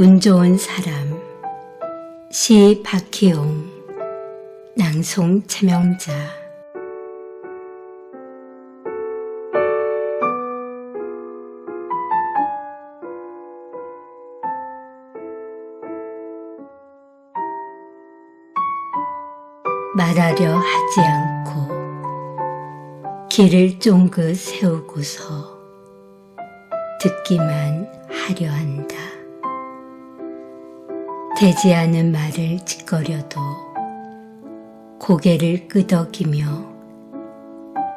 운 좋은 사람 시 박희용 낭송 채명자 말하려 하지 않고 길을 쫑긋 세우고서 듣기만 하려 한다. 되지 않은 말을 짓거려도 고개를 끄덕이며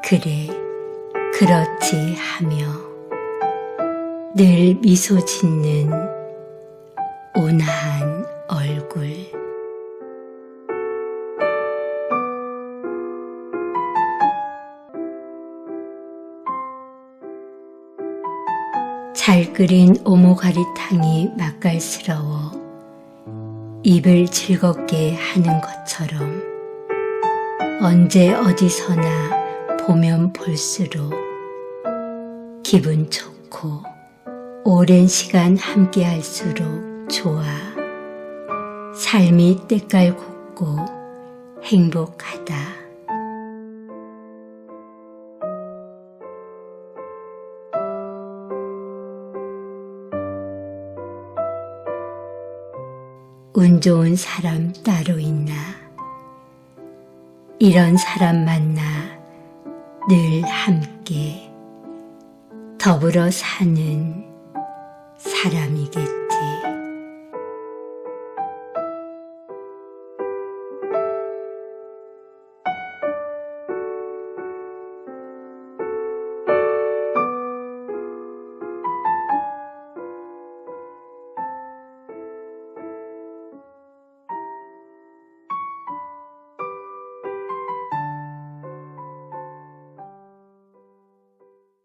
그래 그렇지 하며 늘 미소 짓는 온화한 얼굴. 잘 끓인 오모가리탕이 맛깔스러워 입을 즐겁게 하는 것처럼 언제 어디서나 보면 볼수록 기분 좋고 오랜 시간 함께 할수록 좋아 삶이 때깔 곱고 행복하다. 운 좋은 사람 따로 있나? 이런 사람 만나 늘 함께 더불어 사는 사람이겠지.